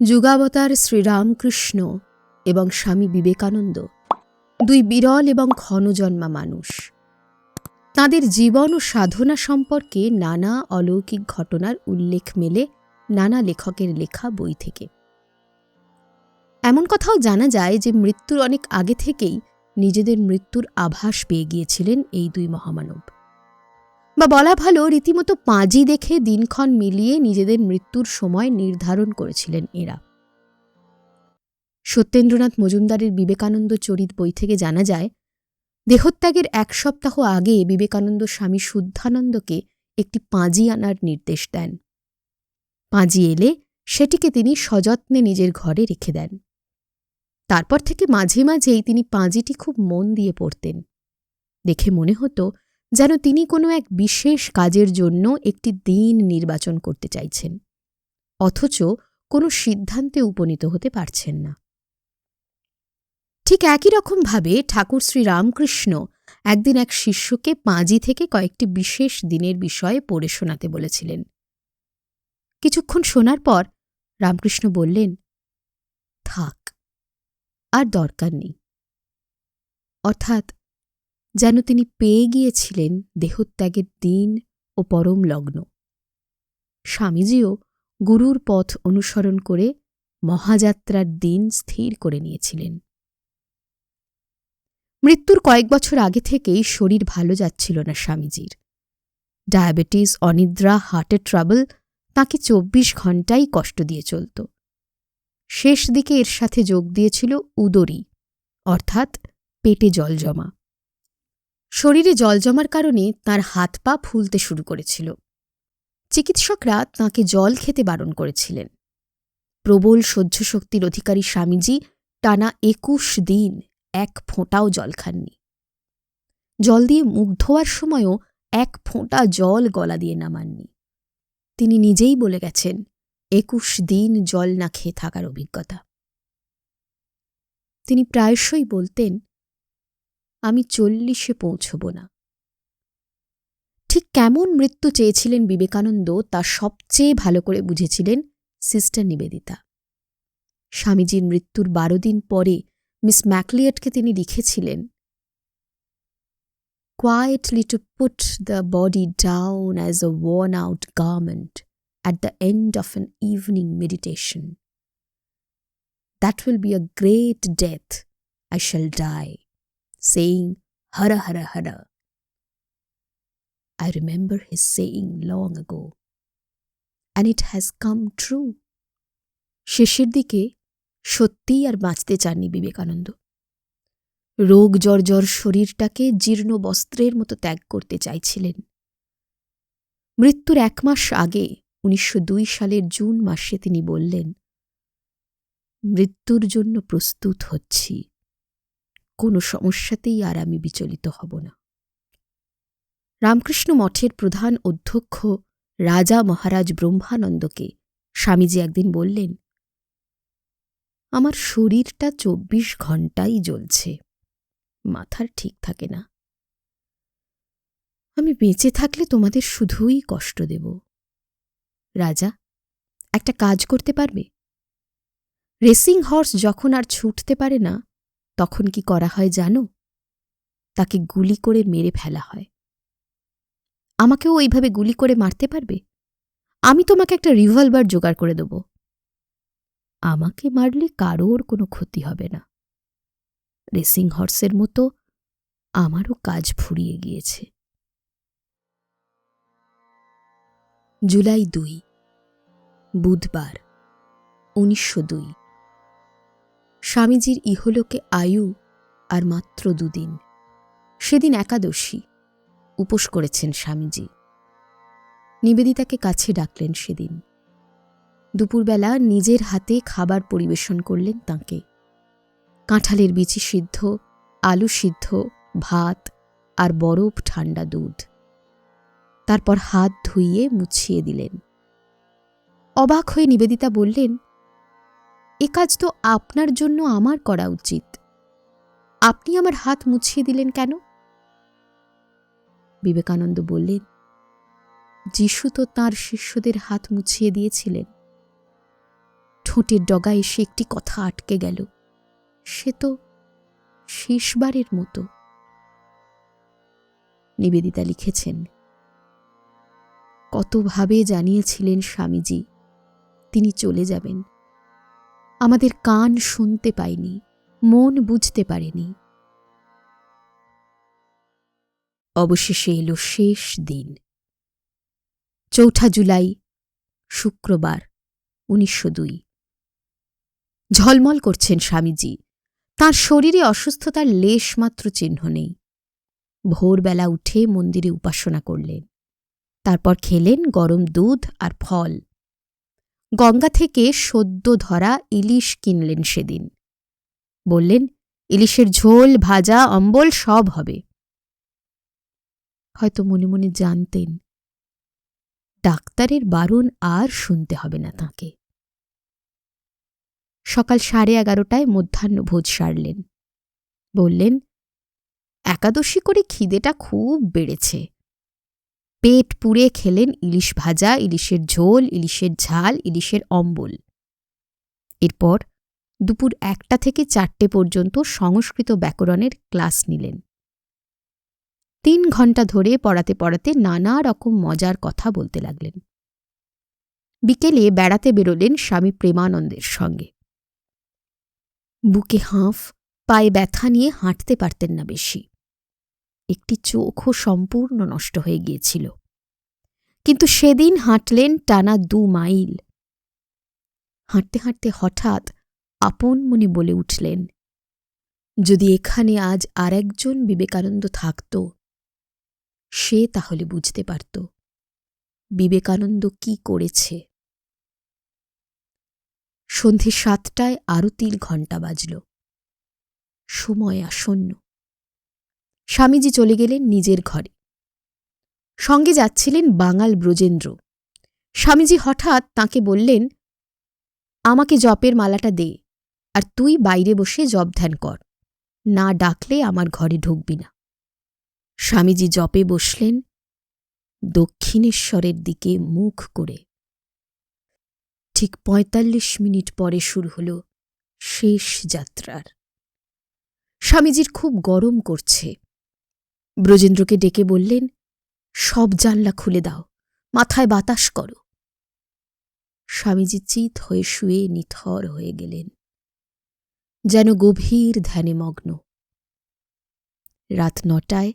যুগাবতার শ্রীরামকৃষ্ণ এবং স্বামী বিবেকানন্দ, দুই বিরল এবং ক্ষণজন্মা মানুষ। তাঁদের জীবন ও সাধনা সম্পর্কে নানা অলৌকিক ঘটনার উল্লেখ মেলে নানা লেখকের লেখা বই থেকে। এমন কথাও জানা যায় যে মৃত্যুর অনেক আগে থেকেই নিজেদের মৃত্যুর আভাস পেয়ে গিয়েছিলেন এই দুই মহামানব। বা বলা ভালো, রীতিমতো পাঁজি দেখে দিনক্ষণ মিলিয়ে নিজেদের মৃত্যুর সময় নির্ধারণ করেছিলেন এরা। সত্যেন্দ্রনাথ মজুমদারের বিবেকানন্দ চরিত বই থেকে জানা যায়, দেহত্যাগের এক সপ্তাহ আগে বিবেকানন্দ স্বামী শুদ্ধানন্দকে একটি পাঁজি আনার নির্দেশ দেন। পাঁজি এলে সেটিকে তিনি সযত্নে নিজের ঘরে রেখে দেন। তারপর থেকে মাঝে মাঝেই তিনি পাঁজিটি খুব মন দিয়ে পড়তেন। দেখে মনে হতো যেন তিনি কোনো এক বিশেষ কাজের জন্য একটি দিন নির্বাচন করতে চাইছেন, অথচ কোনো সিদ্ধান্তে উপনীত হতে পারছেন না। ঠিক একই রকমভাবে ঠাকুর শ্রী রামকৃষ্ণ একদিন এক শিষ্যকে পাঁজি থেকে কয়েকটি বিশেষ দিনের বিষয়ে পড়ে শোনাতে বলেছিলেন। কিছুক্ষণ শোনার পর রামকৃষ্ণ বললেন, থাক, আর দরকার নেই। অর্থাৎ যেন তিনি পেয়ে গিয়েছিলেন দেহত্যাগের দিন ও পরম লগ্ন। স্বামীজিও গুরুর পথ অনুসরণ করে মহাযাত্রার দিন স্থির করে নিয়েছিলেন। মৃত্যুর কয়েক বছর আগে থেকেই শরীর ভালো যাচ্ছিল না স্বামীজির। ডায়াবেটিস, অনিদ্রা হার্টের ট্রাবল তাকে চব্বিশ ঘণ্টাই কষ্ট দিয়ে চলত। শেষ দিকে এর সাথে যোগ দিয়েছিল উদরী, অর্থাৎ পেটে জল জমা। শরীরে জল জমার কারণে তার হাত পা ফুলতে শুরু করেছিল। চিকিৎসকরা তাঁকে জল খেতে বারণ করেছিলেন। প্রবল সহ্য শক্তির অধিকারী স্বামীজি টানা একুশ দিন এক ফোঁটাও জল খাননি। জল দিয়ে মুখ ধোয়ার সময়ও এক ফোঁটা জল গলা দিয়ে নামাননি তিনি নিজেই বলে গেছেন, একুশ দিন জল না খেয়ে থাকার অভিজ্ঞতা। তিনি প্রায়শই বলতেন আমি চল্লিশে পৌঁছব না। ঠিক কেমন মৃত্যু চেয়েছিলেন বিবেকানন্দ তা সবচেয়ে ভালো করে বুঝেছিলেন সিস্টার নিবেদিতা। স্বামীজির মৃত্যুর বারো দিন পরে মিস ম্যাকলিয়েটকে তিনি লিখেছিলেন quietly to put the body down as a worn out garment at the end of an evening meditation that will be a great death I shall die saying, Hara Hara Hara. I remember his saying long ago, and it has come true. শেষের দিকে সত্যিই আর বাঁচতে চাননি বিবেকানন্দ রোগ জর্জর শরীরটাকে জীর্ণ বস্ত্রের মতো ত্যাগ করতে চাইছিলেন মৃত্যুর এক মাস আগে উনিশশো দুই সালের জুন মাসে তিনি বললেন মৃত্যুর জন্য প্রস্তুত হচ্ছি কোনো সমস্যাতেই আর আমি বিচলিত হব না। রামকৃষ্ণ মঠের প্রধান অধ্যক্ষ রাজা মহারাজ ব্রহ্মানন্দকে স্বামীজি একদিন বললেন, আমার শরীরটা চব্বিশ ঘন্টাই জ্বলছে, মাথার ঠিক থাকে না। আমি বেঁচে থাকলে তোমাদের শুধুই কষ্ট দেব। রাজা, একটা কাজ করতে পারবে? রেসিং হর্স যখন আর ছুটতে পারে না তখন কি করা হয় জানো? তাকে গুলি করে মেরে ফেলা হয়। আমাকেও ওইভাবে গুলি করে মারতে পারবে? আমি তোমাকে একটা রিভলভার জোগাড় করে দেব। আমাকে মারলে কারোর কোনো ক্ষতি হবে না। রেসিং হর্সের মতো আমারও কাজ ফুরিয়ে গিয়েছে। জুলাই দুই, বুধবার, উনিশশো দুই। স্বামীজির ইহলোকে আয়ু আর মাত্র দুদিন। সেদিন একাদশী, উপোস করেছেন স্বামীজি। নিবেদিতাকে কাছে ডাকলেন সেদিন। দুপুরবেলা নিজের হাতে খাবার পরিবেশন করলেন তাঁকে। কাঁঠালের বিচি সিদ্ধ, আলু সিদ্ধ, ভাত আর বরফ ঠান্ডা দুধ। তারপর হাত ধুইয়ে মুছিয়ে দিলেন। অবাক হয়ে নিবেদিতা বললেন এ কাজ তো আপনার জন্য আমার করা উচিত। আপনি আমার হাত মুছিয়ে দিলেন কেন? বিবেকানন্দ বললেন, যিশু তো তাঁর শিষ্যদের হাত মুছিয়ে দিয়েছিলেন। ঠোঁটের ডগা এসে একটি কথা আটকে গেল। সে তো শেষবারের মতো। নিবেদিতা লিখেছেন কতভাবে জানিয়েছিলেন স্বামীজি, তিনি চলে যাবেন। আমাদের কান শুনতে পায়নি মন বুঝতে পারেনি। অবশেষে এলো শেষ দিন। চৌঠা জুলাই, শুক্রবার, উনিশশো দুই। ঝলমল করছেন স্বামীজি। তার শরীরে অসুস্থতার লেশমাত্র চিহ্ন নেই। ভোরবেলা উঠে মন্দিরে উপাসনা করলেন। তারপর খেলেন গরম দুধ আর ফল। গঙ্গা থেকে সদ্য ধরা ইলিশ কিনলেন সেদিন। বললেন, ইলিশের ঝোল, ভাজা, অম্বল সব হবে। হয়তো মনে মনে জানতেন, ডাক্তারের বারণ আর শুনতে হবে না তাকে। সকাল সাড়ে এগারোটায় মধ্যাহ্নভোজ সারলেন। বললেন, একাদশী করে খিদেটা খুব বেড়েছে। পেট পুড়ে খেলেন ইলিশ ভাজা, ইলিশের ঝোল, ইলিশের ঝাল, ইলিশের অম্বল। এরপর দুপুর একটা থেকে চারটে পর্যন্ত সংস্কৃত ব্যাকরণের ক্লাস নিলেন। তিন ঘণ্টা ধরে পড়াতে পড়াতে নানা রকম মজার কথা বলতে লাগলেন। বিকেলে বেড়াতে বেরোলেন স্বামী প্রেমানন্দের সঙ্গে। বুকে হাঁফ, পায়ে ব্যথা নিয়ে হাঁটতে পারতেন না বেশি। একটি চোখও সম্পূর্ণ নষ্ট হয়ে গিয়েছিল। কিন্তু সেদিন হাঁটলেন টানা দু মাইল। হাঁটতে হাঁটতে হঠাৎ আপন মনে বলে উঠলেন, যদি এখানে আজ আর একজন বিবেকানন্দ থাকত, সে তাহলে বুঝতে পারত বিবেকানন্দ কি করেছে। সন্ধে সাতটায় আরতির ঘণ্টা বাজল। সময় আসন্ন। স্বামীজি চলে গেলেন নিজের ঘরে। সঙ্গে যাচ্ছিলেন বাঙাল ব্রজেন্দ্র। স্বামীজি হঠাৎ তাকে বললেন, আমাকে জপের মালাটা দে, আর তুই বাইরে বসে জপ ধ্যান কর। না ডাকলে আমার ঘরে ঢুকবি না। স্বামীজি জপে বসলেন দক্ষিণেশ্বরের দিকে মুখ করে। ঠিক পঁয়তাল্লিশ মিনিট পরে শুরু হল শেষ যাত্রার। স্বামীজির খুব গরম করছে। ব্রজেন্দ্রকে ডেকে বললেন, সব জানলা খুলে দাও, মাথায় বাতাস করো। স্বামীজি চিত হয়ে শুয়ে নিথর হয়ে গেলেন। যেন গভীর ধ্যানে মগ্ন। রাত নটায়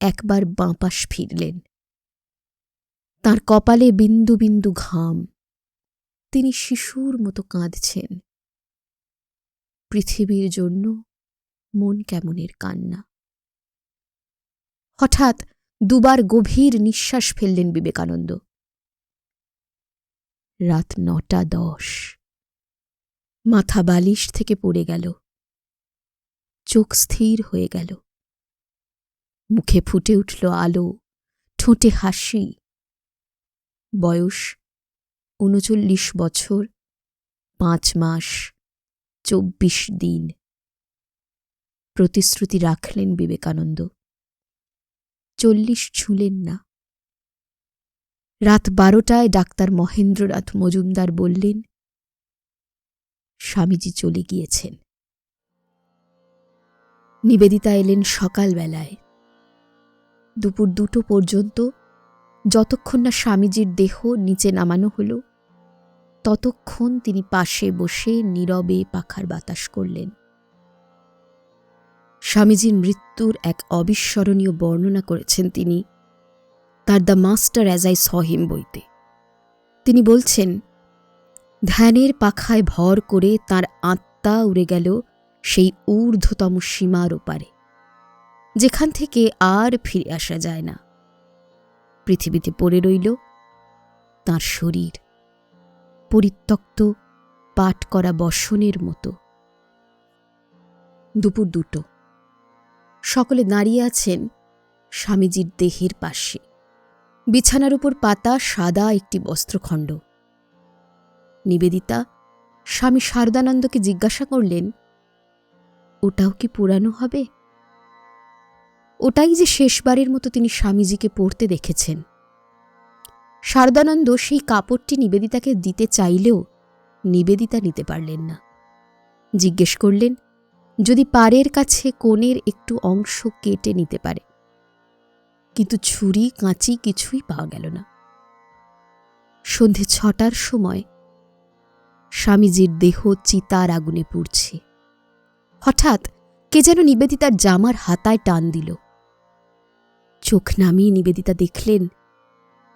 একবার বাঁপাশ ফিরলেন। তার কপালে বিন্দু বিন্দু ঘাম। তিনি শিশুর মতো কাঁদছেন। পৃথিবীর জন্য মন কেমনের কান্না। হঠাৎ দুবার গভীর নিঃশ্বাস ফেললেন বিবেকানন্দ। রাত নটা দশ। মাথা বালিশ থেকে পড়ে গেল। চোখ স্থির হয়ে গেল। মুখে ফুটে উঠল আলো, ঠোঁটে হাসি। বয়স উনচল্লিশ বছর, পাঁচ মাস, চব্বিশ দিন। প্রতিশ্রুতি রাখলেন বিবেকানন্দ। চল্লিশ ছুঁলেন না। রাত বারোটায় ডাক্তার মহেন্দ্রনাথ মজুমদার বললেন, স্বামীজি চলে গিয়েছেন। নিবেদিতা এলেন সকালবেলায়। দুপুর দুটো পর্যন্ত যতক্ষণ না স্বামীজির দেহ নিচে নামানো হল, ততক্ষণ তিনি পাশে বসে নীরবে পাখার বাতাস করলেন। স্বামীজির মৃত্যুর এক অবিস্মরণীয় বর্ণনা করেছেন তিনি। তার the master as I saw him বইতে। তিনি বলছেন, ধ্যানের পাখায় ভর করে তার আত্মা উড়ে গেল সেই ঊর্ধ্বতম সীমার ওপারে, যেখান থেকে আর ফিরে আসা যায় না। পৃথিবীতে পড়ে রইল তার শরীর, পরিত্যক্ত পাট করা বসনের মতো। দুপুর দুটো। সকলে দাঁড়িয়ে আছেন স্বামীজির দেহের পাশে। বিছানার উপর পাতা সাদা একটি বস্ত্রখণ্ড। নিবেদিতা, স্বামী শারদানন্দকে জিজ্ঞাসা করলেন, ওটাও কি পুরানো হবে? ওটাই যে শেষবারের মতো তিনি স্বামীজিকে পড়তে দেখেছেন। শারদানন্দ সেই কাপড়টি নিবেদিতাকে দিতে চাইলেও নিবেদিতা নিতে পারলেন না। জিজ্ঞেস করলেন যদি পারের কাছে কোণের একটু অংশ কেটে নিতে পারে। কিন্তু ছুরি, কাঁচি কিছুই পাওয়া গেল না। সন্ধে ছটার সময় স্বামীজির দেহ চিতার আগুনে পুড়ছে। হঠাৎ কে যেন নিবেদিতার জামার হাতায় টান দিল। চোখ নামিয়ে নিবেদিতা দেখলেন,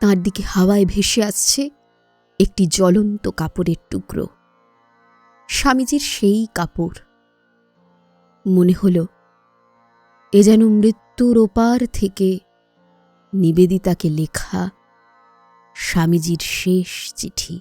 তার দিকে হাওয়ায় ভেসে আসছে একটি জ্বলন্ত কাপড়ের টুকরো। স্বামীজির সেই কাপড় মনে হল এ যেন মৃত্যুর ওপার থেকে নিবেদিতাকে লেখা স্বামীজির শেষ চিঠি।